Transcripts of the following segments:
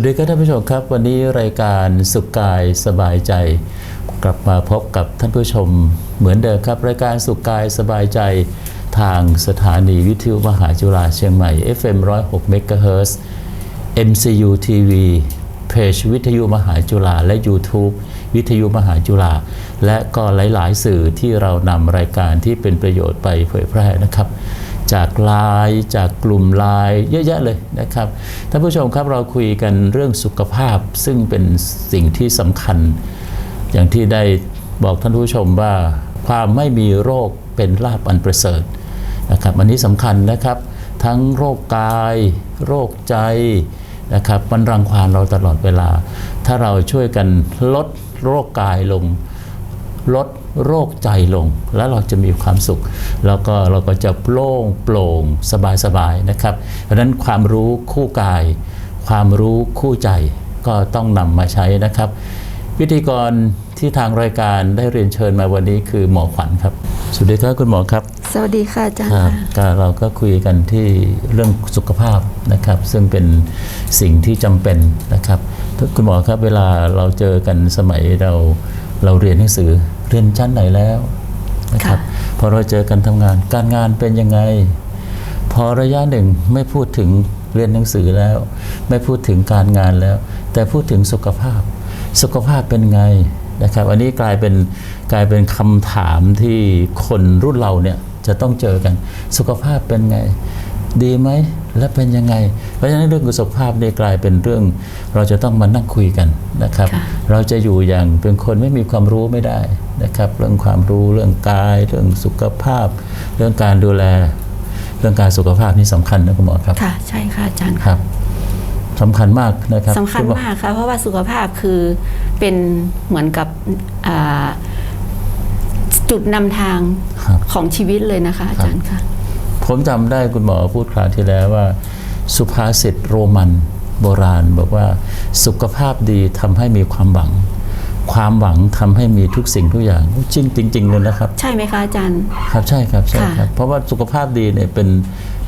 วัสดีครับท่านผู้ชมครับ วันนี้รายการสุขกายสบายใจ กลับมาพบกับท่านผู้ชม เหมือนเดิมครับ รายการสุขกายสบายใจ ทางสถานีวิทยุมหาจุฬาเชียงใหม่ FM 106 MHz MCU TV เพจวิทยุมหาจุฬาและ YouTube วิทยุมหาจุฬาและก็หลาย ๆ สื่อที่เรานำรายการที่เป็นประโยชน์ไปเผยแพร่นะครับ จากไลน์จากกลุ่มไลน์เยอะแยะเลยนะครับท่านผู้ชมครับเราคุยกันเรื่องสุขภาพซึ่งเป็นสิ่งที่สำคัญ อย่างที่ได้บอกท่านผู้ชมว่าความไม่มีโรคเป็นลาภอันประเสริฐนะครับอันนี้สำคัญนะครับ ทั้งโรคกาย โรคใจนะครับมันรังควานเราตลอดเวลา ถ้าเราช่วยกันลดโรคกายลง ลด โรคใจลง แล้วเราจะมีความสุข แล้วก็เราก็จะโล่งโปร่งสบายๆนะครับ เพราะฉะนั้นความรู้คู่กาย ความรู้คู่ใจก็ต้องนำมาใช้นะครับ พิธีกรที่ทางรายการได้เรียนเชิญมาวันนี้คือหมอขวัญครับ สวัสดีครับคุณหมอครับ สวัสดีค่ะอาจารคย์รับก็เราก็คุยกันที่เรื่องสุขภาพนะครับ ซึ่งเป็นสิ่งที่จำเป็นนะครับ คุณหมอครับเวลาเราเจอกันสมัยเราเราเรียนหนังสือ เรียนชั้นไหนแล้วนะครับพอเราเจอกันทำงาน การงานเป็นยังไง พอระยะหนึ่งไม่พูดถึงเรียนหนังสือแล้ว ไม่พูดถึงการงานแล้ว แต่พูดถึงสุขภาพ สุขภาพเป็นไงนะครับ อันนี้กลายเป็นกลายเป็นคำถามที่คนรุ่นเราเนี่ยจะต้องเจอกัน สุขภาพเป็นไง ดีไหมและเป็นยังไง เพราะฉะนั้นเรื่องสุขภาพเนี่ยกลายเป็นเรื่อง เราจะต้องมานั่งคุยกันนะครับค่ะเราจะอยู่อย่างเป็นคนไม่มีความรู้ไม่ได้ นะครับเรื่องความรู้เรื่องกาย เรื่องสุขภาพ เรื่องการดูแล เรื่องการสุขภาพนี่สำคัญนะคุณหมอครับค่ะใช่ค่ะอาจารย์ครับสำคัญมากนะครับสำคัญณหอมากค่ะเพราะว่าสุขภาพคือเป็นเหมือนกับอ่าจุดนำทางครับของชีวิตเลยนะคะ อาจารย์ค่ะผมจำได้คุณหมอพูดคราวที่แล้วว่า สุภาษิตโรมันโบราณบอกว่าสุขภาพดีทำให้มีความหวัง ความหวังทำให้มีทุกสิ่งทุกอย่างจริงจริงๆเลยนะครับ ใช่ไหมคะอาจารย์ครับใช่ครับใช่ครับค่ะเพราะว่าสุขภาพดีเนี่ยเป็น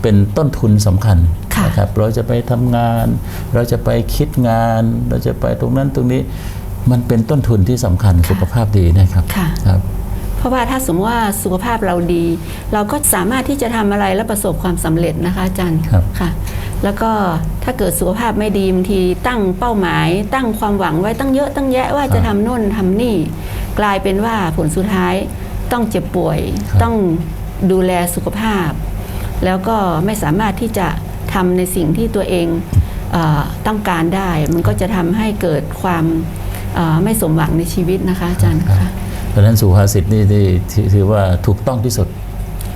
เป็นต้นทุนสำคัญค่ะนะครับเราจะไปทำงาน เราจะไปคิดงาน เราจะไปตรงนั้นตรงนี้มันเป็นต้นทุนที่สำคัญสุขภาพดีนะครับค่ะครับ เพราะว่าถ้าสมมติว่าสุขภาพเราดี เราก็สามารถที่จะทำอะไรและประสบความสำเร็จนะคะอาจารย์ครับค่ะ แล้วก็ถ้าเกิดสุขภาพไม่ดีบางทีตั้งเป้าหมาย ตั้งความหวังไว้ตั้งเยอะตั้งแยะว่าจะทำโน่นทำนี่ กลายเป็นว่าผลสุดท้ายต้องเจ็บป่วยครับต้องดูแลสุขภาพ แล้วก็ไม่สามารถที่จะทำในสิ่งที่ตัวเองเออต้องการได้ มันก็จะทำให้เกิดความเอ่อไม่สมหวังในชีวิตนะคะอาจารย์ค่ะ เพราะฉะนั้นสุภาษิตนี่ที่ที่ถือว่าถูกต้องที่สุด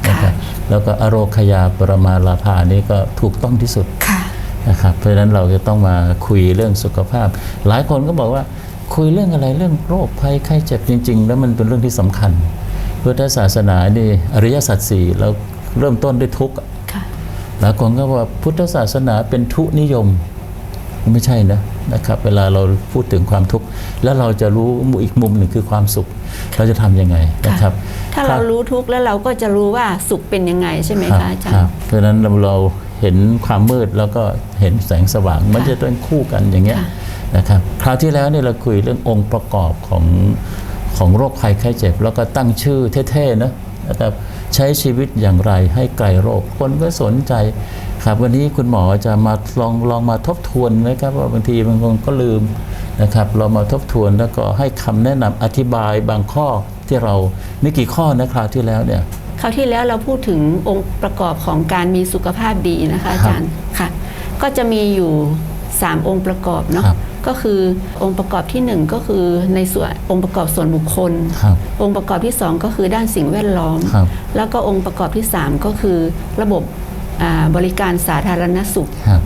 นะครับแล้วก็อโรคยาปรมาลาภานี่ก็ถูกต้องที่สุดค่ะนะครับเพราะฉะนั้นเราจะต้องมาคุยเรื่องสุขภาพ หลายคนก็บอกว่าคุยเรื่องอะไรเรื่องโรคภัยไข้เจ็บจริง ๆ แล้วมันเป็นเรื่องที่สำคัญพุทธศาสนานี่อริยสัจสี่เราเริ่มต้นด้วยทุกข์ค่ะหลายคนก็ว่าพุทธศาสนาเป็นทุนิยม ไม่ใช่นะ นะครับเวลาเราพูดถึงความทุกข์แล้วเราจะรู้อีกมุมหนึ่งคือความสุข เราจะทำยังไงนะครับ ถ้าเรารู้ทุกข์แล้วเราก็จะรู้ว่าสุขเป็นยังไงใช่ไหมรับคะอาจารคย์บเพราะฉะนั้นเราเราเห็นความมืดแล้วก็เห็นแสงสว่างมันจะต้องคู่กันอย่างเงี้ยค่ะนะครับคราวที่แล้วเนี่ยเราคุยเรื่ององค์ประกอบของของโรคภัยไข้เจ็บ แล้วก็ตั้งชื่อเท่ๆนะนะครับใช้ชีวิตอย่างไรให้ไกลโรคคนก็สนใจ ครับวันนี้คุณหมอจะมาลองลองมาทบทวนไหมครับว่าบางทีบางคนก็ลืมนะครับเรามาทบทวนแล้วก็ให้คำแนะนำอธิบายบางข้อที่เราไม่กี่ข้อนะคราวที่แล้วเนี่ยคราวที่แล้วเราพูดถึงองค์ประกอบของการมีสุขภาพดีนะคะอาจารย์ค่ะ ก็จะมีอยู่ 3 องค์ประกอบเนาะครับก็คือองค์ประกอบที่ 1 ก็คือในส่วนองค์ประกอบส่วนบุคคลครับองค์ประกอบที่ 2 ก็คือด้านสิ่งแวดล้อมครับแล้วก็องค์ประกอบที่ 3 ก็คือระบบอ่า บริการสาธารณสุขครับ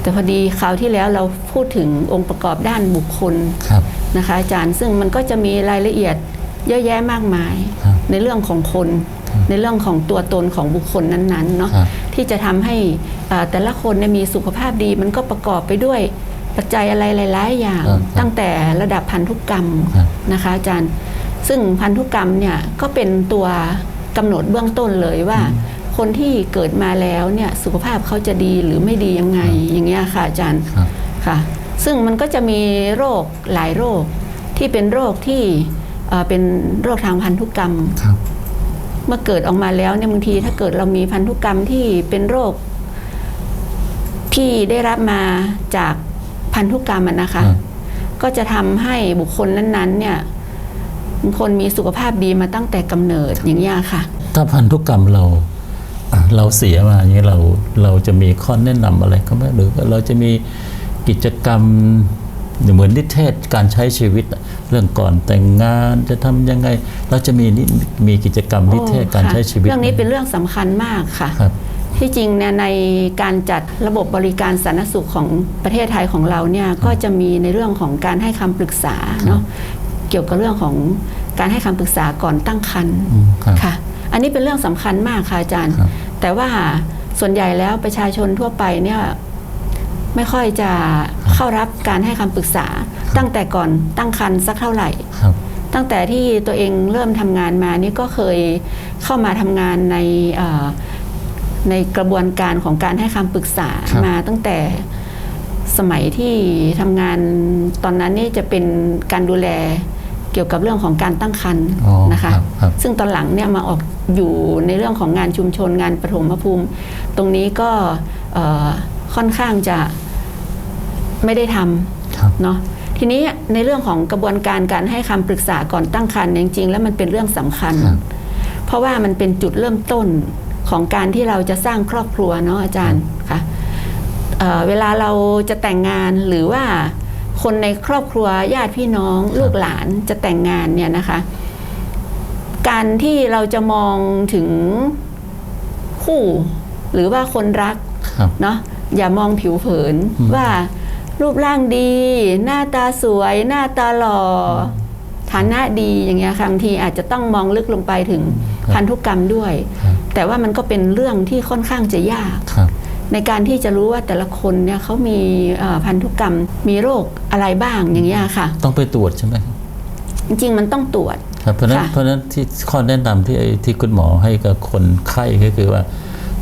แต่พอดีคราวที่แล้วเราพูดถึงองค์ประกอบด้านบุคคลครับนะคะอาจารย์ซึ่งมันก็จะมีรายละเอียดเยอะแยะมากมายครับในเรื่องของคนในเรื่องของตัวตนของบุคคลนั้นๆเนาะครับที่จะทำให้อ่าแต่ละคนเนี่ยมีสุขภาพดีมันก็ประกอบไปด้วยปัจจัยอะไรหลาย ๆ อย่างครับตั้งแต่ระดับพันธุกรรมครับนะคะอาจารย์ ซึ่งพันธุกรรมเนี่ยก็เป็นตัวกำหนดเบื้องต้นเลยว่า คนที่เกิดมาแล้วเนี่ยสุขภาพเขาจะดีหรือไม่ดียังไงอย่างเงี้ยค่ะอาจารย์ครับค่ะ ซึ่งมันก็จะมีโรคหลายโรคที่เป็นโรคที่เอ่อเป็นโรคทางพันธุกรรมครับเมื่อเกิดออกมาแล้วเนี่ยบางทีถ้าเกิดเรามีพันธุกรรมที่เป็นโรค ที่ได้รับมาจากพันธุกรรมอะนะคะครับก็จะทำให้บุคคลนั้นๆ เนี่ยบางคนมีสุขภาพดีมาตั้งแต่กำเนิดอย่างนี้ยค่ะ ถ้าพันธุกรรมเราอะ เราเสียมาอย่างนี้เราเราจะมีข้อแนะนำอะไรก็ไหมหรือว่าเราจะมีกิจกรรมเหมือนนิเทศการใช้ชีวิตอะเรื่องก่อนแต่งงานจะทำยังไง เราจะมีนิมีกิจกรรมนิเทศการใช้ชีวิต เรื่องนี้เป็นเรื่องสำคัญมากค่ะครับที่จริงเนี่ยในการจัดระบบบริการสาธารณสุขของประเทศไทยของเราเนี่ยก็จะมีในเรื่องของการให้คำปรึกษาเนาะเกี่ยวกับเรื่องของการให้คำปรึกษาก่อนตั้งครรภ์อืมครับค่ะ อันนี้เป็นเรื่องสำคัญมากค่ะอาจารย์ครับแต่ว่าส่วนใหญ่แล้วประชาชนทั่วไปเนี่ยไม่ค่อยจะเข้ารับการให้คำปรึกษา ตั้งแต่ก่อนตั้งครรภ์สักเท่าไหร่ครับตั้งแต่ที่ตัวเองเริ่มทำงานมานี่ก็เคยเข้ามาทำงานในเอ่อในกระบวนการของการให้คำปรึกษาครับมาตั้งแต่สมัยที่ทำงานตอนนั้นนี่จะเป็นการดูแลเกี่ยวกับเรื่องของการตั้งครรภ์อ๋อนะคะรับครับซึ่งตอนหลังเนี่ยมาออก อยู่ในเรื่องของงานชุมชนงานปฐมภูมิ ตรงนี้ก็เอ่อค่อนข้างจะไม่ได้ทำครับเนาะทีนี้ในเรื่องของกระบวนการการให้คำปรึกษาก่อนตั้งครรภ์เนี่ยจริงๆ แล้วมันเป็นเรื่องสำคัญครับเพราะว่ามันเป็นจุดเริ่มต้นของการที่เราจะสร้างครอบครัวเนาะอาจารย์ค่ะเอ่อเวลาเราจะแต่งงานหรือว่าคนในครอบครัวญาติพี่น้องลูกหลานจะแต่งงานเนี่ยนะคะ การที่เราจะมองถึงคู่หรือว่าคนรักครับเนาะอย่ามองผิวเผินอืมว่ารูปร่างดี หน้าตาสวย หน้าตาหล่ออฐานะดีอย่างเงี้ยค่ะบางทีอาจจะต้องมองลึกลงไปถึงครับพันธุกรรมด้วยครับแต่ว่ามันก็เป็นเรื่องที่ค่อนข้างจะยากครับในการที่จะรู้ว่าแต่ละคนเนี่ยเขามีเอ่อพันธุกรรมมีโรคอะไรบ้างอย่างเงี้ยค่ะ ต้องไปตรวจใช่ไหมครับจริงๆมันต้องตรวจ ครับเพราะฉะนั้นค่ะเพราะฉะนั้นที่ข้อแนะนำที่ไอ้ที่คุณหมอให้กับคนไข้ก็คือว่า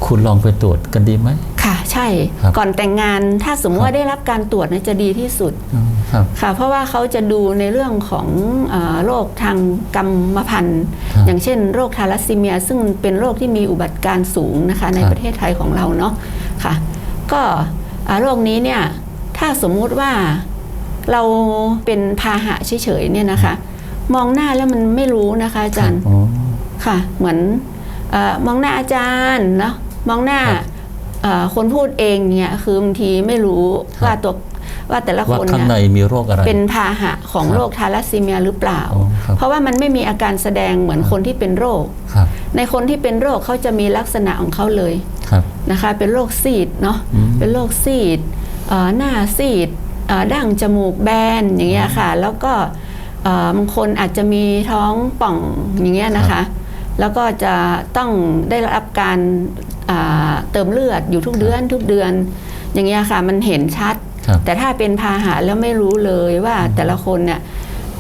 คุณลองไปตรวจกันดีไหมค่ะ ใช่ครับก่อนแต่งงานถ้าสมมติว่าได้รับการตรวจเนี่ยจะดีที่สุดอืมครับค่ะ เพราะว่าเขาจะดูในเรื่องของเออโรคทางกรรมพันธุ์ครับอย่างเช่นโรคทาลัสซีเมีย ซึ่งเป็นโรคที่มีอุบัติการณ์สูงนะคะ ในครับประเทศไทยของเราเนาะค่ะ ก็อ่าโรคนี้เนี่ยถ้าสมมุติว่าเราเป็นพาหะเฉยๆเนี่ยนะคะ มองหน้าแล้วมันไม่รู้นะคะอาจารย์อ๋อค่ะ เหมือนเออมองหน้าอาจารย์เนาะมองหน้าครับเอ่อคนพูดเองเนี่ยคือบางทีไม่รู้ครับว่าตัวว่าแต่ละว่าคนข้างเนี่ยในมีโรคอะไรเป็นพาหะของครับโรคทาลัสซีเมียหรือเปล่าอ๋อครับเพราะว่ามันไม่มีอาการแสดงเหมือนคนที่เป็นโรคครับในคนที่เป็นโรคเขาจะมีลักษณะของเขาเลยครับนะคะ เป็นโรคซีดเนาะอืมเป็นโรคซีดเอ่อหน้าซีดเอ่อดั้งจมูกแบนอย่างเงี้ยค่ะ แล้วก็เอ่อ บางคนอาจจะมีท้องป่องอย่างเงี้ยนะคะ แล้วก็จะต้องได้รับการอ่าเติมเลือดอยู่ทุกเดือนทุกเดือน อย่างเงี้ยค่ะมันเห็นชัดครับแต่ถ้าเป็นพาหะแล้วไม่รู้เลยว่าแต่ละคนเนี่ย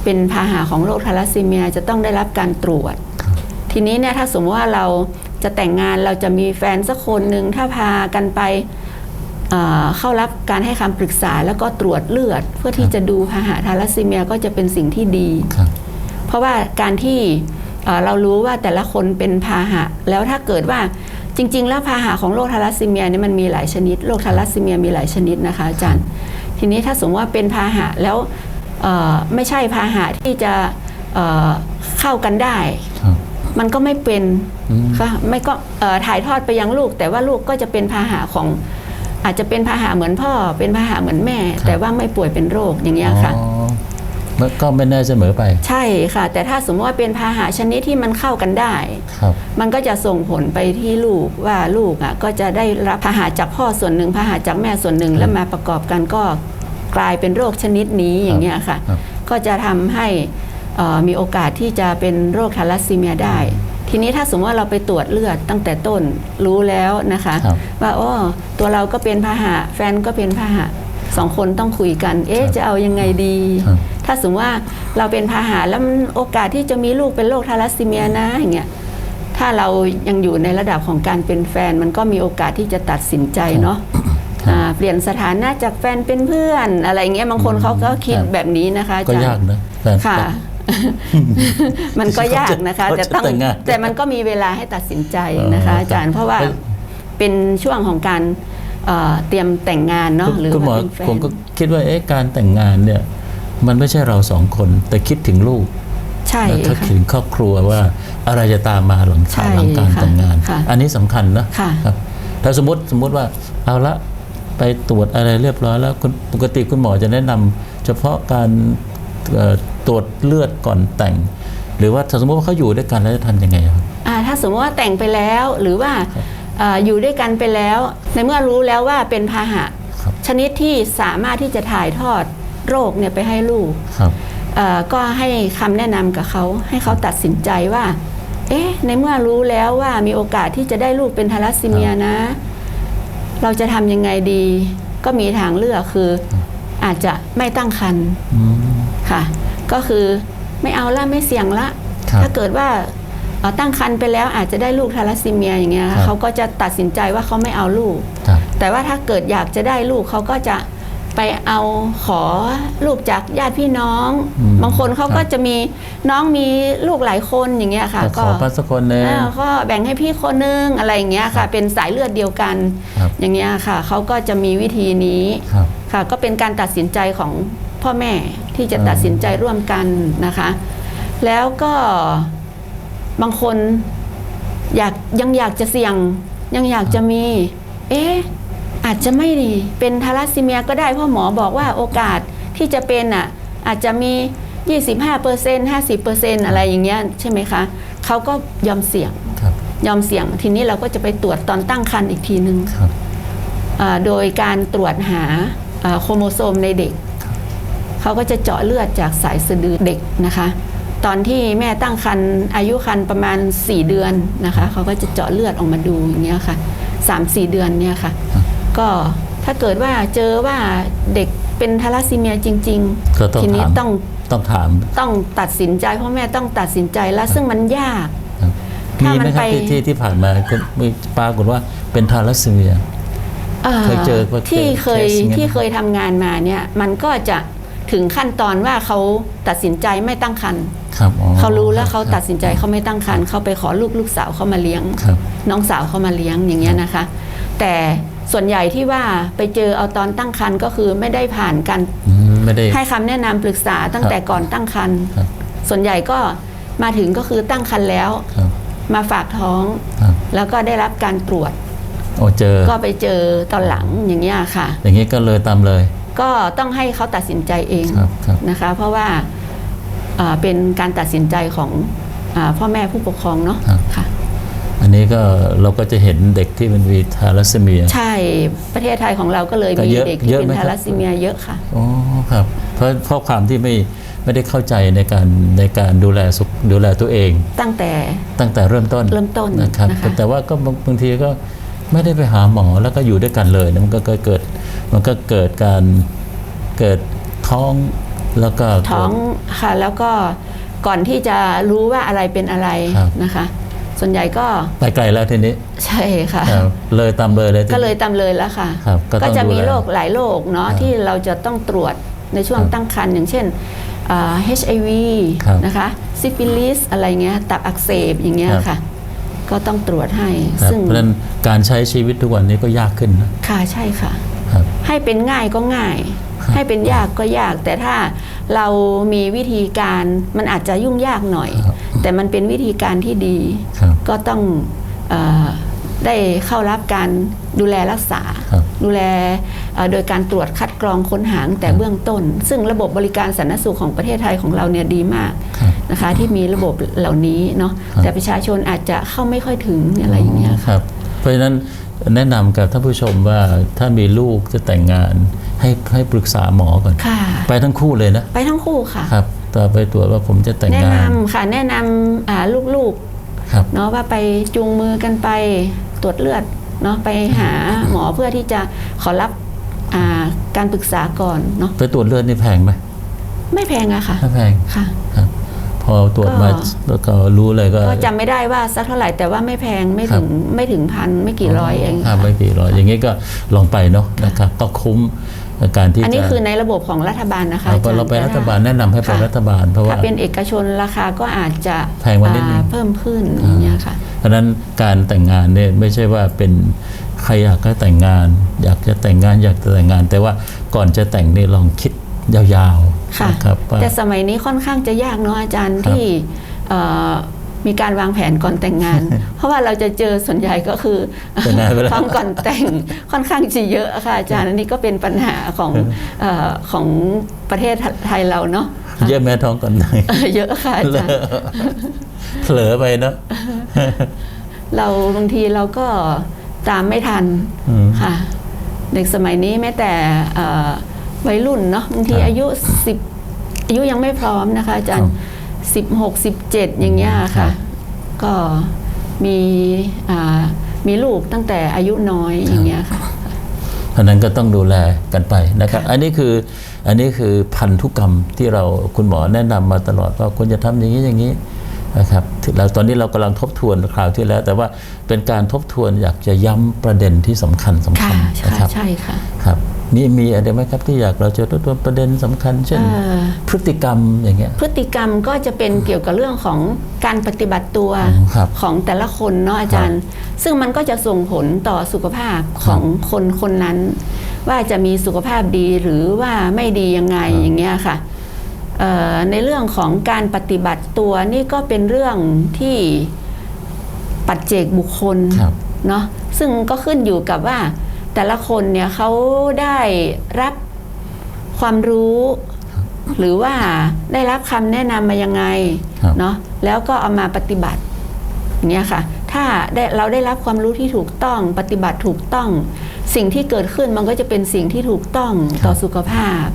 เป็นพาหะของโรคทาลัสซีเมียจะต้องได้รับการตรวจ ทีนี้เนี่ยถ้าสมมติว่าเราจะแต่งงานเราจะมีแฟนสักคนหนึ่งถ้าพากันไป เอ่อเข้ารับการให้คำปรึกษาแล้วก็ตรวจเลือด เพื่อที่จะดูพาหะทาลัสซีเมียก็จะเป็นสิ่งที่ดีครับเพราะว่าการที่เอ่อเรารู้ว่าแต่ละคนเป็นพาหะ แล้วถ้าเกิดว่าจริง ๆ แล้วพาหะของโรคทาลัสซีเมียเนี่ยมันมีหลายชนิดโรคทาลัสซีเมียมีหลายชนิดนะคะอาจารย์ ทีนี้ถ้าสมมติว่าเป็นพาหะแล้วเอ่อไม่ใช่พาหะที่จะเอ่อเข้ากันได้ครับมันก็ไม่เป็นอืมค่ะไม่ก็เอ่อถ่ายทอดไปยังลูก แต่ว่าลูกก็จะเป็นพาหะของ อาจจะเป็นพาหะเหมือนพ่อ เป็นพาหะเหมือนแม่ แต่ว่าไม่ป่วยเป็นโรคอย่างเงี้ยค่ะอ๋อมันก็ไม่แน่เสมอไป ใช่ค่ะ แต่ถ้าสมมติว่าเป็นพาหะชนิดที่มันเข้ากันได้ครับมันก็จะส่งผลไปที่ลูกว่าลูกอะก็จะได้รับพาหะจากพ่อส่วนหนึ่งพาหะจากแม่ส่วนหนึ่งแล้วมาประกอบกันก็กลายเป็นโรคชนิดนี้อย่างเงี้ยค่ะครับก็จะทำให้เอ่อมีโอกาสที่จะเป็นโรคทาลัสซีเมียได้ ทีนี้ถ้าสมมติว่าเราไปตรวจเลือดตั้งแต่ต้นรู้แล้วนะคะครับว่าโอ้ตัวเราก็เป็นพาหะแฟนก็เป็นพาหะสองคนต้องคุยกัน เอ๊ะครับจะเอายังไงดีครับถ้าสมมติว่าเราเป็นพาหะแล้วมันโอกาสที่จะมีลูกเป็นโรคทาลัสซีเมียนะอย่างเงี้ย ถ้าเรายังอยู่ในระดับของการเป็นแฟน มันก็มีโอกาสที่จะตัดสินใจเนาะครับอ่าเปลี่ยนสถานะจากแฟนเป็นเพื่อนอะไรเงี้ยบางคนเขาก็คิดครับแบบนี้นะคะอาก็จารย์ยากนะแฟนค่ะ มันก็ยากนะคะเขาจะแต่ต้องแต่งงานแต่มันก็มีเวลาให้ตัดสินใจนะคะอ๋ออาจารย์เพราะว่าเอ้ยเป็นช่วงของการเอ่อเตรียมแต่งงานเนาะหรือคุณหมอว่าเป็นแฟนผมก็คิดว่าเอ๊ะการแต่งงานเนี่ยมันไม่ใช่เราสองคน แต่คิดถึงลูกใช่แล้วถ้าค่ะถึงครอบครัวว่าอะไรจะตามมาหลังใช่หลังการค่ะแต่งงานค่ะอันนี้สำคัญนะค่ะครับถ้าสมมติสมมติว่าเอาละไปตรวจอะไรเรียบร้อยแล้วคุณปกติคุณหมอจะแนะนำเฉพาะการเอ่อ ตรวจเลือดก่อนแต่ง หรือว่าถ้าสมมติว่าเขาอยู่ด้วยกันแล้วจะทำยังไงครับอ่าถ้าสมมติว่าแต่งไปแล้วหรือว่าเอ่ออยู่ด้วยกันไปแล้ว ในเมื่อรู้แล้วว่าเป็นพาหะครับชนิดที่สามารถที่จะถ่ายทอดโรคเนี่ยไปให้ลูกครับเอ่อก็ให้คำแนะนำกับเขาให้เขาตัดสินใจว่า เอ๊ะในเมื่อรู้แล้วว่ามีโอกาสที่จะได้ลูกเป็นทาลัสซีเมียนะ เราจะทำยังไงดี ก็มีทางเลือกคืออาจจะไม่ตั้งครรภ์อืม ค่ะ ก็คือไม่เอาละไม่เสี่ยงละ ครับถ้าเกิดว่าเอ่อตั้งครรภ์ไปแล้วอาจจะได้ลูกทาลัสซีเมียอย่างเงี้ยครับ เขาก็จะตัดสินใจว่าเขาไม่เอาลูก ครับ แต่ว่าถ้าเกิดอยากจะได้ลูกเขาก็จะไปเอาขอลูกจากญาติพี่น้อง อืมบางคนเขาครับก็จะมีน้องมีลูกหลายคนอย่างเงี้ยค่ะก็ขอพัสคนหนึ่งเออก็แบ่งให้พี่คนนึงอะไรอย่างเงี้ยค่ะ เป็นสายเลือดเดียวกัน ครับ อย่างเงี้ยค่ะเขาก็จะมีวิธีนี้ครับ ค่ะ ก็เป็นการตัดสินใจของพ่อแม่ ที่จะอ่าตัดสินใจร่วมกันนะคะ แล้วก็บางคนอยากยังอยากจะเสี่ยง ยังอยากจะมี เอ๊ะอาจจะไม่ดีเป็นทาลัสซีเมียก็ได้เพราะหมอบอกว่าโอกาสที่จะเป็นอะอาจจะมี 25% 50%อะไรอย่างเงี้ยใช่ไหมคะเขาก็ยอมเสี่ยงครับยอมเสี่ยงทีนี้เราก็จะไปตรวจตอนตั้งครรภ์อีกทีนึงครับอ่าโดยการตรวจหาอ่าโครโมโซมในเด็ก เขาก็จะเจาะเลือดจากสายสะดือเด็กนะคะ ตอนที่แม่ตั้งครรภ์อายุครรภ์ประมาณ 4 เดือนนะคะเขาก็จะเจาะเลือดออกมาดูอย่างเงี้ยค่ะ3-4เดือนเนี่ยค่ะ ก็ถ้าเกิดว่าเจอว่าเด็กเป็นทาลัสซีเมียจริงก็ต้องทีนี้ถามต้องต้องถามต้องตัดสินใจพ่อแม่ต้องตัดสินใจแล้วซึ่งมันยากครับถ้ามีมัไหมนครับไปที่ที่ที่ผ่านมาก็มีปรากฏว่าเป็นทาลัสซีเมียอ่าเคยเจอว่าที่เคยเคสอย่างเงี้ยที่เคยทำงานมาเนี่ยมันก็จะ ถึงขั้นตอนว่าเขาตัดสินใจไม่ตั้งครรภ์ครับอ๋อเขารู้แล้วเขาครับตัดสินใจเขาไม่ตั้งครรภ์เขาไปขอลูกลูกสาวเขามาเลี้ยงครับน้องสาวเขามาเลี้ยงอย่างเงี้ยนะคะ แต่ส่วนใหญ่ที่ว่าไปเจอเอาตอนตั้งครรภ์ก็คือไม่ได้ผ่านการอืมไม่ได้ให้คำแนะนำปรึกษาตั้งครับแต่ก่อนตั้งครรภ์ครับส่วนใหญ่ก็มาถึงก็คือตั้งครรภ์แล้วครับมาฝากท้องครับแล้วก็ได้รับการตรวจโอ้เจอ ก็ไปเจอตอนหลังอย่างเงี้ยค่ะ อย่างนี้ก็เลยตามเลย ก็ต้องให้เขาตัดสินใจเองครับครับนะคะ เพราะว่าอ่าเป็นการตัดสินใจของอาพ่อแม่ผู้ปกครองเนาะครับค่ะอันนี้ก็เราก็จะเห็นเด็กที่มันมีทาลัสซีเมีย ใช่ประเทศไทยของเราก็เลยก็มีเยอะเด็กที่เยอะเป็นไหมครับทาลัสซีเมียเยอะค่ะอ๋อครับ เพราะเพราะความที่ไม่ไม่ได้เข้าใจในการในการดูแลสุขดูแลตัวเอง ตั้งแต่ตั้งแต่เริ่มต้นเริ่มต้นนะครับนะคะแต่ว่าก็บางบางทีก็ไม่ได้ไปหาหมอแล้วก็อยู่ด้วยกันเลยนะมันก็เกิดเกิด มันก็เกิดการเกิดท้องแล้วก็เกิดท้องค่ะแล้วก็ก่อนที่จะรู้ว่าอะไรเป็นอะไรครับนะคะ ส่วนใหญ่ก็ไปไกลแล้วทีนี้ ใช่ค่ะครับเลยตามเลยเลยทีนี้ก็เลยตามเลยแล้วค่ะครับก็ต้องจะมีดูแลโรคหลายโรคเนาะครับที่เราจะต้องตรวจในช่วงครับตั้งครรภ์อย่างเช่นอ่า HIV ครับนะคะซิฟิลิสอะไรเงี้ยตับอักเสบอย่างเงี้ยครับค่ะ ก็ต้องตรวจให้ครับซึ่งเพราะฉะนั้นการใช้ชีวิตทุกวันนี้ก็ยากขึ้นนะค่ะใช่ค่ะครับ ให้เป็นง่ายก็ง่ายครับให้เป็นยากก็ยาก แต่ถ้าเรามีวิธีการมันอาจจะยุ่งยากหน่อยครับแต่มันเป็นวิธีการที่ดีครับก็ต้องเออได้เข้ารับการดูแลรักษาครับดูแลเอ่อโดยการตรวจคัดกรองค้นหาตั้งแต่ครับเบื้องต้น ซึ่งระบบบริการสาธารณสุขของประเทศไทยของเราเนี่ยดีมากครับนะคะ ที่มีระบบเหล่านี้เนาะครับแต่ประชาชนอาจจะเข้าไม่ค่อยถึงอะไรอย่างเงี้ยคค่ะรับเพราะฉะนั้น แนะนำกับท่านผู้ชมว่าถ้ามีลูกจะแต่งงานให้ให้ปรึกษาหมอก่อน ค่ะ ไปทั้งคู่เลยนะ ไปทั้งคู่ค่ะ ครับต่อไปตรวจว่าผมจะแต่งแนะงาน นำค่ะ แนะนำอ่าลูกครับ ๆเนาะว่าไปจูงมือกันไปตรวจเลือดเนาะไปหาหมอเพื่อที่จะขอรับอ่าการปรึกษาก่อนเนาะไปตรวจเลือดนี่แพงไหมไม่แพงอะค่ะไม่แพงค่ะ ครับ พอตรวจมาก็แล้วก็รู้เลยก็ก็จำไม่ได้ว่าสักเท่าไหร่แต่ว่าไม่แพงไม่ถึงไม่ถึงพันไม่กี่ร้อยเองห้าค่ะไม่กี่ร้อยอย่างนี้ก็ลองไปเนาะนะครับก็คุ้มกับการที่อันนี้จะคือในระบบของรัฐบาลนะคะเอาอจย์เราไปแต่รัฐถ้บาลแนะนำให้ไปค่ะรัฐบาล เพราะว่าถ้าเป็นเอกชนราคาก็อาจจะแพงกว่านิดนึงอ่เพิ่มขึ้นอย่างเงี้ยค่ะเพราะฉะนั้นการแต่งงานเนี่ยไม่ใช่ว่าเป็นใครอยากจะแต่งงาน อยากจะแต่งงานอยากจะแต่งงาน แต่ว่าก่อนจะแต่งนี่ลองคิด ยาวๆค่ะนะครับว่าแต่สมัยนี้ค่อนข้างจะยากเนาะอาจารย์ครับที่เอ่อมีการวางแผนก่อนแต่งงาน เพราะว่าเราจะเจอส่วนใหญ่ก็คือแต่งงานไปแล้วท้องก่อนแต่งค่อนข้างจะเยอะค่ะอาจารย์อันนี้ก็เป็นปัญหาของเออของประเทศไทยเราเนาะเยอะแม่ท้องก่อนแต่งเออเยอะค่ะอาจารย์เผลอไปเนาะเราบางทีเราก็ตามไม่ทันอืมค่ะเด็กสมัยนี้แม้แต่เอ่อ วัยรุ่นเนาะบางทีครับอายุสิบอายุยังไม่พร้อมนะคะอาจารย์สิบหกสิบเจ็ดอย่างเงี้ยครัค่ะบก็มีอ่ามีลูกตั้งแต่อายุน้อยอย่างเงี้ยค่ะเพราะฉะนั้นก็ต้องดูแลกันไปนะครับ อันนี้คืออันนี้คือพันธุกรรมที่เราคุณหมอแนะนำมาตลอดว่าควรจะทำอย่างนี้อย่างนี้นะครับเราตอนนี้เรากำลังทบทวนคราวที่แล้ว แต่ว่าเป็นการทบทวนอยากจะย้ำประเด็นที่สำคัญสำคัค่ะญใช่นะครับใช่ค่ะครับ นี่มีอะไรไหมครับที่อยากเราจะทบทวนประเด็นสำคัญ เช่นเอ่อพฤติกรรมอย่างเงี้ยพฤติกรรมก็จะเป็นเกี่ยวกับเรื่องของการปฏิบัติตัวอืมครับของแต่ละคนเนาะอาจารย์ ซึ่งมันก็จะส่งผลต่อสุขภาพของคนคนนั้น ว่าจะมีสุขภาพดีหรือว่าไม่ดียังไงครับอย่างเงี้ยค่ะเอ่อในเรื่องของการปฏิบัติตัวนี่ก็เป็นเรื่องที่ปัจเจกบุคคลครับเนาะซึ่งก็ขึ้นอยู่กับว่า แต่ละคนเนี่ยเขาได้รับความรู้ หรือว่าได้รับคำแนะนำมายังไงครับเนาะแล้วก็เอามาปฏิบัติอย่างเงี้ยค่ะ ถ้าได้เราได้รับความรู้ที่ถูกต้องปฏิบัติถูกต้อง สิ่งที่เกิดขึ้นมันก็จะเป็นสิ่งที่ถูกต้องต่อสุขภาพ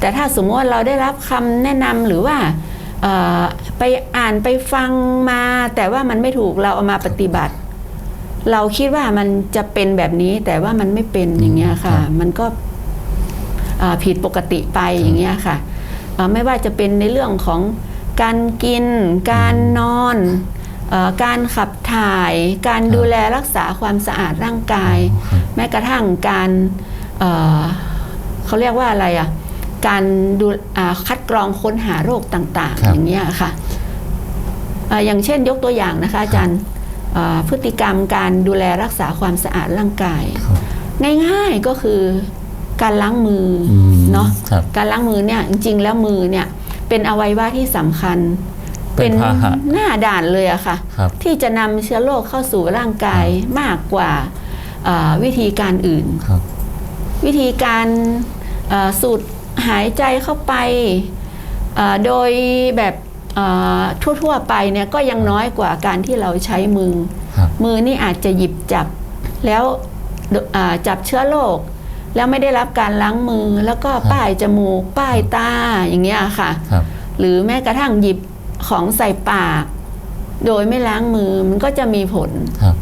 แต่ถ้าสมมติว่าเราได้รับคำแนะนำหรือว่าเอ่อไปอ่านไปฟังมา แต่ว่ามันไม่ถูกเราเอามาปฏิบัติ เราคิดว่ามันจะเป็นแบบนี้แต่ว่ามันไม่เป็นอย่างเงี้ยค่ะครับมันก็อ่าผิดปกติไปอย่างเงี้ยค่ะอ่าไม่ว่าจะเป็นในเรื่องของการกิน การนอนเออการขับถ่าย การดูแลรักษาความสะอาดร่างกาย แม้กระทั่งการเอ่อเขาเรียกว่าอะไรอะการดูอ่าคัดกรองค้นหาโรคต่างๆครับอย่างเงี้ยค่ะอ่าอย่างเช่นยกตัวอย่างนะคะอาจารย์อ่า พฤติกรรมการดูแลรักษาความสะอาดร่างกายครับง่ายๆก็คือการล้างมืออมเนาะครับการล้างมือเนี่ยจริง ๆ แล้วมือเนี่ยเป็นอวัยวะที่สำคัญ เป็นพาหะหน้าด่านเลยอะค่ะครับที่จะนำเชื้อโรคเข้าสู่ร่างกายมากกว่าอ่าวิธีการอื่นครับวิธีการเอ่อสูดหายใจเข้าไปเอ่อโดยแบบเอ่อ ทั่วๆไปเนี่ยก็ยังน้อยกว่าการที่เราใช้มือครับมือนี่อาจจะหยิบจับ แล้วอ่าจับเชื้อโรคแล้วไม่ได้รับการล้างมือแล้วก็ป้ายจมูกป้ายตาอย่างเงี้ยค่ะครับหรือแม้กระทั่งหยิบของใส่ปาก โดยไม่ล้างมือมันก็จะมีผลครับ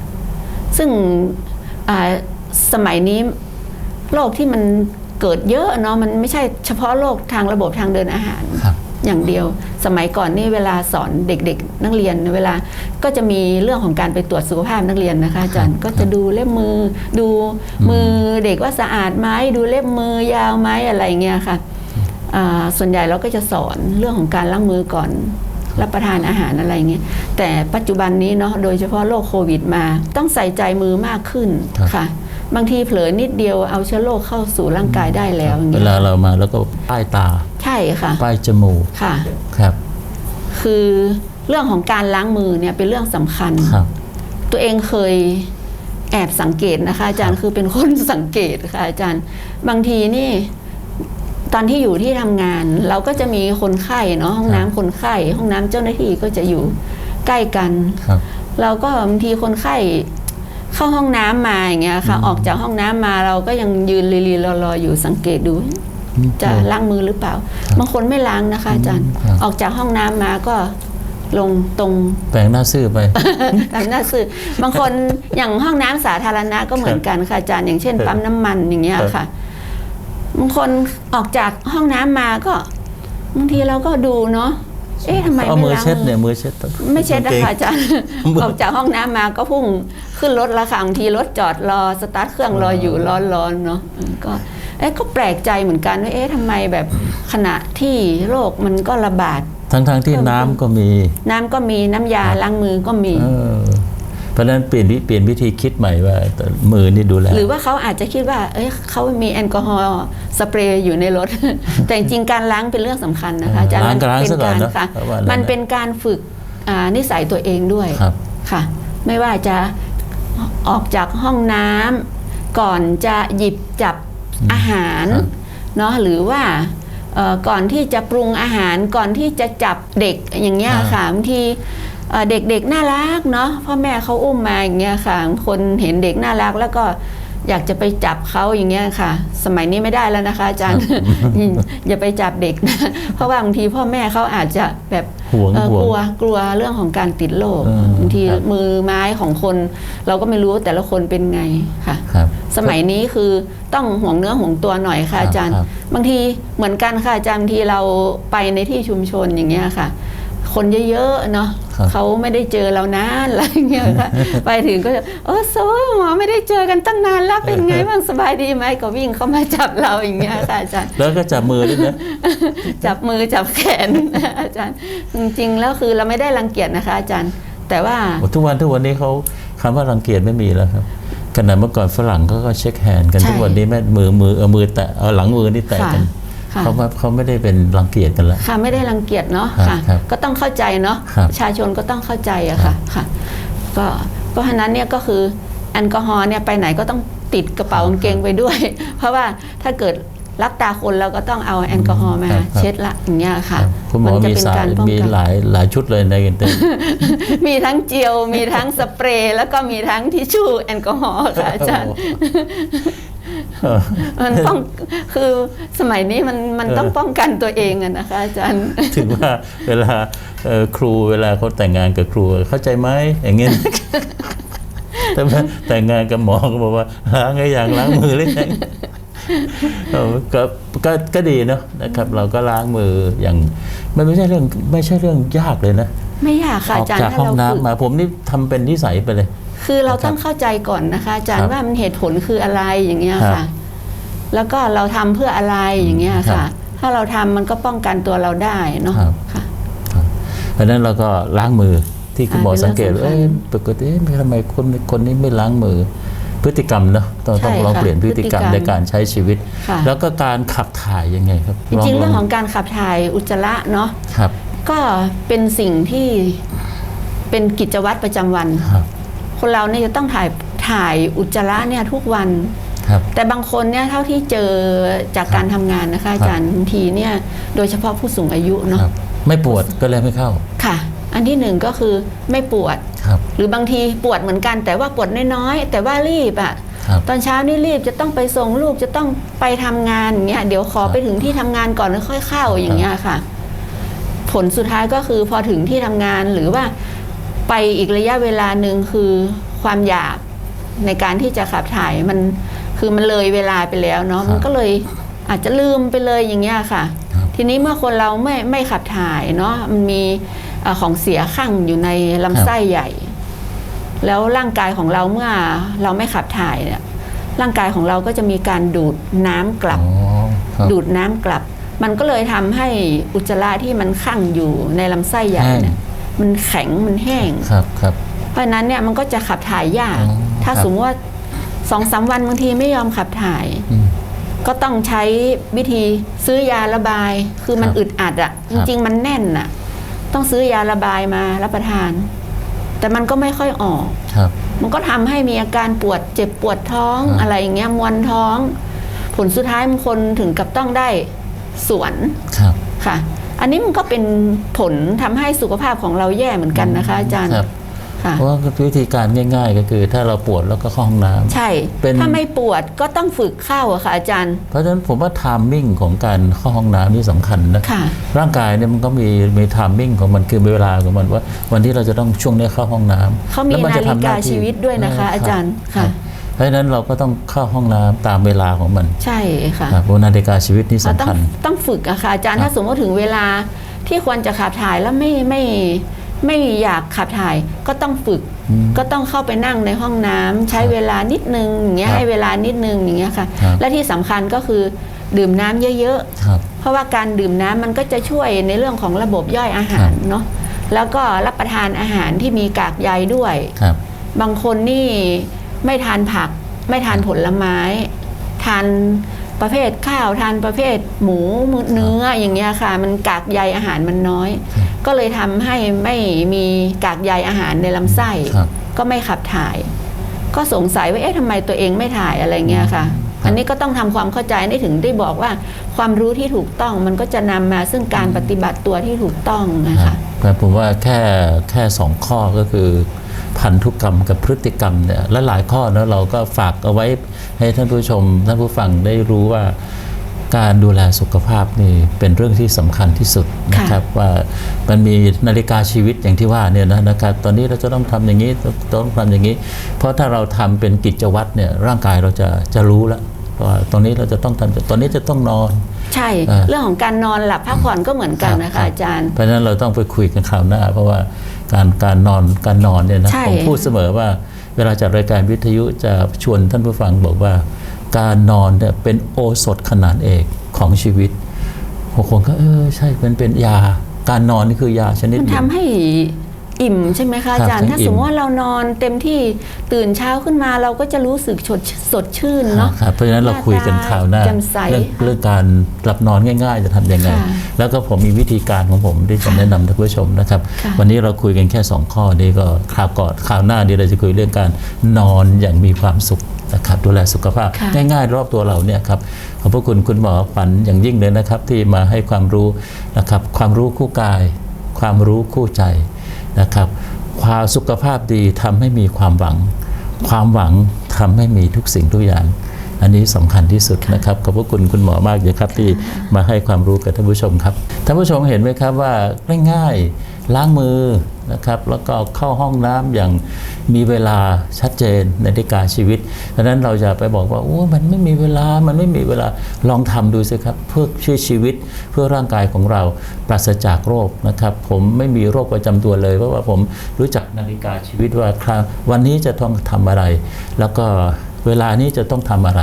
ซึ่งอ่าสมัยนี้โรคที่มันเกิดเยอะเนาะมันไม่ใช่เฉพาะโรคทางระบบทางเดินอาหารครับ อย่างเดียว สมัยก่อนนี่เวลาสอนเด็กๆ นักเรียนเวลาก็จะมีเรื่องของการไปตรวจสุขภาพนักเรียนนะคะอาจารย์ก็จะดูเล็บมือดูมือเด็กว่าสะอาดไหมดูเล็บมือยาวไหมอะไรเงี้ยค่ะอ่าส่วนใหญ่เราก็จะสอนเรื่องของการล้างมือก่อนรับประทานอาหารอะไรเงี้ยแต่ปัจจุบันนี้เนาะโดยเฉพาะโรคโควิดมา ต้องใส่ใจมือมากขึ้นครับค่ะ บางทีเผลอนิดเดียวเอาเชื้อโรคเข้าสู่ร่างกายได้แล้วอย่างเวเงี้ยลาเรามาแล้วก็ป้ายตา ใช่ค่ะป้ายจมูกค่ะ ครับคือเรื่องของการล้างมือเนี่ยเป็นเรื่องสำคัญ ครับ ตัวเองเคยแอบสังเกตนะคะ อาจารย์คือเป็นคน สังเกตค่ะอาจารย์ บางทีนี่ ตอนที่อยู่ที่ทำงาน เราก็จะมีคนไข้เนาะห้องน้ำคนไข้ ห้องน้ำเจ้าหน้าที่ก็จะอยู่ใกล้กัน ครับ เราก็บางทีคนไข้ เข้าห้องน้ำมาอย่างเงี้ยค่ะ ออกจากห้องน้ำมาเราก็ยังยืนรีๆรอๆอยู่สังเกตดู จะล้างมือหรือเปล่า บางคนไม่ล้างนะคะอาจารย์ครับออกจากห้องน้ำมาก็ลงตรงแปลงหน้าซื่อไปทำหน้าสื่อบางคนอย่างห้องน้ำสาธารณะก็เหมือนกันค่ะอาจารย์อย่างเช่นครับปั๊มน้ำมันอย่างเงี้ยครับค่ะบางคนออกจากห้องน้ำมาก็บางทีเราก็ดูเนาะ เอ๊ะทำไมเอามือล้างเช็ดเนี่ยมือเช็ดไม่เช็ดนะกางเกงคะอาจารย์มือออกจากห้องน้ำมาก็พุ่งขึ้นรถและค่ะบางทีรถจอดรอสตาร์ทเครื่องรออยู่ร้อนๆเนาะอืมก็เอ๊ะก็แปลกใจเหมือนกันว่าเอ๊ะทำไมแบบขณะที่โรคมันก็ระบาด ทั้งทั้งๆที่น้ำก็มี น้ำก็มีน้ำยาล้างมือก็มี เออเพราะฉะนั้นเปลี่ยนวิเปลี่ยนวิธีคิดใหม่ว่าแต่มือนี่ดูแลหรือว่าเขาอาจจะคิดว่า เอ้ยเขามีแอลกอฮอล์สเปรย์อยู่ในรถ แต่จริงๆการล้างเป็นเรื่องสำคัญนะคะอาจารย์ล้างก็ล้างเป็ซะก่อนการเนอะค่ะเพราะว่าอะไรนะมันเป็นการฝึกอ่านิสัยตัวเองด้วยครับค่ะ ไม่ว่าจะออกจากห้องน้ำก่อนจะหยิบจับอาหารครับเนาะหรือว่าเอ่อก่อนที่จะปรุงอาหารก่อนที่จะจับเด็กอย่างเงี้ยค่ะบางที เอ่อเด็กๆน่ารักเนาะพ่อแม่เขาอุ้มมาอย่างเงี้ยค่ะคนเห็นเด็กน่ารักแล้วก็อยากจะไปจับเขาอย่างเงี้ยค่ะ สมัยนี้ไม่ได้แล้วนะคะอาจารย์อย่าไปจับเด็กนะเพราะว่าบางทีพ่อแม่เขาอาจจะแบบห่วงเอ่อห่วงกลัวกลัวเรื่องของการติดโรคเออบางทีครับมือไม้ของคน เราก็ไม่รู้แต่ละคนเป็นไงค่ะครับสมัยนี้คือต้องห่วงเนื้อห่วงตัวหน่อยค่ะครับอาจารย์ครับบางทีเหมือนกันค่ะอาจารย์บางทีเราไปในที่ชุมชนอย่างเงี้ยค่ะ คนเยอะๆเนาะครับ เขาไม่ได้เจอเรานานอะไรอย่างเงี้ยค่ะไปถึงก็จะเออโซหมอไม่ได้เจอกันตั้งนานแล้วเป็นไงบ้างสบายดีไหมก็วิ่งเข้ามาจับเราอย่างเงี้ยค่ะอาจารย์แล้วก็จับมือด้วยนะจับมือจับแขนอาจารย์ จริงๆแล้วคือเราไม่ได้รังเกียจนะคะ อาจารย์ แต่ว่าโอ้ทุกวันทุกวันนี้เขาคำว่ารังเกียจไม่มีแล้วครับขณะเมื่อก่อนฝรั่งเขาก็เช็คแฮนด์กันใช่ทุกวันนี้แม่มือมือเอามือแตะเอาหลังมือนี่แตะกันค่ะ เขาว่าเขาไม่ได้เป็นรังเกียจกันแล้ว ค่ะไม่ได้รังเกียจเนาะครับค่ะครับก็ต้องเข้าใจเนาะครับประชาชนก็ต้องเข้าใจอะค่ะค่ะก็เพราะฉะนั้นเนี่ยก็คือแอลกอฮอล์เนี่ยไปไหนก็ต้องติดกระเป๋ากางเกงไปด้วย เพราะว่าถ้าเกิดรับตาคนเราก็ต้องเอาแอลกอฮอล์มาครับครับเช็ดละอย่างเงี้ยค่ะคุณหมอจะมีเป็นสายการป้องมีกัน หลายหลายชุดเลยในกันเต็มมีทั้งเจลมีทั้งสเปรย์แล้วก็มีทั้งทิชชู่แอลกอฮอล์ค่ะอาจารย์ มันป้องคือสมัยนี้มันมันเออต้องป้องกันตัวเองอะนะคะอาจารย์ ถึงว่าเวลาเอ่อครูเวลาเขาแต่งงานกับครูเข้าใจไหมอย่างเงี้ยแต่ว่าแต่งงานกับหมอก็บอกว่าล้างไงอย่างล้างมือหรือยังเออก็ก็ก็ดีเนาะนะครับ เราก็ล้างมืออย่างมันไม่ใช่เรื่องไม่ใช่เรื่องยากเลยนะ ไม่อยากค่ะอออากจารย์จากถ้าห้องเราน้ำฝึกมาผมนี่ทำเป็นนิสัยไปเลย คือเรานะครับต้องเข้าใจก่อนนะคะอาจารครัย์บว่ามันเหตุผลคืออะไรอย่างเงี้ยครับค่ะ แล้วก็เราทำเพื่ออะไรอย่างเงี้ยครัค่ะบถ้าเราทำมันก็ป้องกันตัวเราได้เนาะครับค่ะเพราะฉะนั้นเราก็ล้างมือที่คุณหมออ่าเป็นสังเกตเรื่องว่าสำคัญเอ๊ะปกติเอ๊ะทำไมคนคนนี้ไม่ล้างมือพฤติกรรมเนาะต้องใช่ต้องลองค่ะเปลี่ยนพฤติกรรมพฤติกรรมในการใช้ชีวิตค่ะแล้วก็การขับถ่ายยังไงครับจริงๆลเรื่องลของการขับถ่ายอุจจาระเนาะครับก็เป็นสิ่งที่เป็นกิจวัตรประจำวัน ครับคนเราเนี่ยจะต้องถ่ายถ่ายอุจจาระเนี่ยทุกวันครับแต่บางคนเนี่ยเท่าที่เจอจากการทำงานนะคะอาจารย์บางทีเนี่ยโดยเฉพาะผู้สูงอายุเนาะครับไม่ปวดก็เลยไม่เข้าค่ะ อันที่หนึ่งก็คือไม่ปวดครับหรือบางทีปวดเหมือนกัน แต่ว่าปวดน้อยๆแต่ว่ารีบอะ่ะครับตอนเช้านี่รีบจะต้องไปส่งลูกจะต้องไปทำงานอย่างเงี้ยเดี๋ยวขอครับไปถึงที่ทำงานก่อนแล้วค่อยเข้าอย่างเงี้ยค่ะ ผลสุดท้ายก็คือพอถึงที่ทำงานหรือว่า ไปอีกระยะเวลาหนึ่งคือความอยากในการที่จะขับถ่ายมันคือมันเลยเวลาไปแล้วเนาะครับมันก็เลยอาจจะลืมไปเลยอย่างเงี้ยค่ะครับทีนี้เมื่อคนเราไม่ไม่ขับถ่ายเนาะมันมีเอ่อของเสียข้างอยู่ในลำไส้ใหญ่ แล้วร่างกายของเราเมื่อเราไม่ขับถ่ายเนี่ยร่างกายของเราก็จะมีการดูดน้ำกลับอ๋อครับ ดูดน้ำกลับ มันก็เลยทำให้อุจจาระที่มันข้างอยู่ในลำไส้ใหญ่เนี่ย มันแข็งมันแห้ง ครับครับ เพราะฉะนั้นเนี่ยมันก็จะขับถ่ายยาก อ๋อถ้าครับ สมมติว่าสองสามวันบางทีไม่ยอมขับถ่าย อืม ก็ต้องใช้วิธีซื้อยาระบาย คือมันครับอึดอัดอะจริง ๆ มันแน่นอะต้องซื้อยาระบายมารับประทาน แต่มันก็ไม่ค่อยออก ครับ มันก็ทำให้มีอาการปวดเจ็บปวดท้องครับอะไรอย่างเงี้ยมวนท้อง ผลสุดท้ายบางคนถึงกับต้องได้สวนครับ ค่ะ อันนี้มันก็เป็นผลทำให้สุขภาพของเราแย่เหมือนกันนะคะ อาจารย์ครับค่ะเพราะว่าวิธีการง่าย ๆ ก็คือ ถ้าเราปวดแล้วก็เข้าห้องน้ำใช่เป็นถ้าไม่ปวดก็ต้องฝึกเข้าอะค่ะอาจารย์ เพราะฉะนั้นผมว่าไทามมิ่งของการเข้าห้องน้ำนี่สำคัญนะค่ะร่างกายเนี่ยมันก็มีมีไทามมิ่งของมันคือเวลาของมันว่า วันที่เราจะต้องช่วงนี้เข้าห้องน้ำเขามีแล้วนจะนาฬิทำหกาที่ชีวิตด้วยนะคะเอาจารย์ครัค่ะบ เพราะฉะนั้นเราก็ต้องเข้าห้องน้ำตามเวลาของมันใช่ค่ะครับเพราะนาฬิกาชีวิตนี่เราสำต้องคัญต้องฝึกอะค่ะอาจารย์ครับถ้าสมมติถึงเวลาที่ควรจะขับถ่ายแล้วไม่ไม่ไม่อยากขับถ่ายก็ต้องฝึกอืมก็ต้องเข้าไปนั่งในห้องน้ำใช้เวลานิดนึงอย่างเงี้ยครับให้เวลานิดนึงอย่างเงี้ยค่ะครับและที่สำคัญก็คือดื่มน้ำเยอะครับๆเพราะว่าการดื่มน้ำมันก็จะช่วยในเรื่องของระบบย่อยอาหารเนาะแล้วก็รับประทานอาหารที่มีกากใยด้วยครับบางคนนี่ ไม่ทานผัก ไม่ทานผลไม้ ทานประเภทข้าวทานประเภทหมูเนื้ออย่างเงี้ยค่ะ มันกากใยอาหารมันน้อย ก็เลยทำให้ไม่มีกากใยอาหารในลำไส้ครับก็ไม่ขับถ่าย ก็สงสัยว่าเอ๊ะทำไมตัวเองไม่ถ่ายอะไรเงี้ยค่ะ อันนี้ก็ต้องทำความเข้าใจได้ถึงได้บอกว่า ความรู้ที่ถูกต้องมันก็จะนำมาซึ่งการปฏิบัติตัวที่ถูกต้องนะครัคะบแต่ผมว่าแค่แค่สองข้อก็คือ พันธุกรรมกับพฤติกรรมเนี่ยและหลายข้อนะเราก็ฝากเอาไว้ให้ท่านผู้ชมท่านผู้ฟังได้รู้ว่าการดูแลสุขภาพนี่เป็นเรื่องที่สำคัญที่สุดนะครับว่ามันมีนาฬิกาชีวิตอย่างที่ว่าเนี่ยนะนะครับตอนนี้เราจะต้องทำอย่างนี้ต้องทำอย่างนี้ เพราะถ้าเราทำเป็นกิจวัตรเนี่ยร่างกายเราจะจะรู้แล้วว่าตอนนี้เราจะต้องทำตอนนี้จะต้องนอน ใช่เออเรื่องของการนอนหลับพักผ่อนก็เหมือนกันนะครัคะบอาจารย์ เพราะฉะนั้นเราต้องไปคุยกันคราวหน้า เพราะว่า การการนอนการนอนเนี่ยนะใช่ ผมพูดเสมอว่าเวลาจัดรายการวิทยุจะชวนท่านผู้ฟังบอกว่า การนอนเนี่ยเป็นโอสถขนาดเอกของชีวิตบางคนก็เออใช่เป็นเป็นยา การนอนนี่คือยาชนิดหมันนึ่งทำให้ อิ่มใช่ไหมคะอาจารย์ครับถ้าอิ่มสมมติว่าเรานอนเต็มที่ตื่นเช้าขึ้นมาเราก็จะรู้สึกสดสดชื่นเนาะครับเพราะฉะนั้นเราคุยกันคราวหน้าแจ่มใสเรื่องเรื่องการหลับนอนง่าย ๆ จะทำยังไงค่ะแล้วก็ผมมีวิธีการของผมที่จะค่ะแนะนำท่านผู้ชมนะครับค่ะวันนี้เราคุยกันแค่ 2 ข้อนี้ก็คราวก่อนคราวหน้าเดี๋ยวเราจะคุยเรื่องการนอนอย่างมีความสุขนะครับดูแลสุขภาพค่ะง่ายๆ รอบตัวเราเนี่ยครับขอบพระคุณคุณหมอขวัญอย่างยิ่งเลยนะครับ ที่มาให้ความรู้นะครับความรู้คู่กาย ความรู้คู่ใจ นะครับความสุขภาพดีทำให้มีความหวัง ความหวังทำให้มีทุกสิ่งทุกอย่าง อันนี้สำคัญที่สุดนะครับขอบพระคุณคุณหมอมากเลยครับที่มาให้ความรู้กับท่านผู้ชมครับท่านผู้ชมเห็นไหมครับว่าง่ายๆ ล้างมือนะครับแล้วก็เข้าห้องน้ำอย่างมีเวลาชัดเจนในนาฬิกาชีวิตดังนั้นเราจะไปบอกว่าโอ้มันไม่มีเวลามันไม่มีเวลาลองทำดูสิครับเพื่อช่วยชีวิตเพื่อร่างกายของเราปราศจากโรคนะครับ ผมไม่มีโรคประจำตัวเลย เพราะว่าผมรู้จักนาฬิกาชีวิตว่าครววันนี้จะต้องทำอะไร แล้วก็เวลานี้จะต้องทำอะไร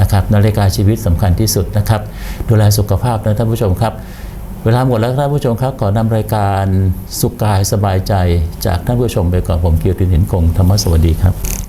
นะครับนาฬิกาชีวิตสำคัญที่สุดนะครับ ดูแลสุขภาพนะท่านผู้ชมครับ เวลาหมดแล้วครับท่านผู้ชมครับขอนำรายการสุขกายสบายใจ จากท่านผู้ชมไปก่อนผมเกียรตินินคงธรรมสวัสดีครับ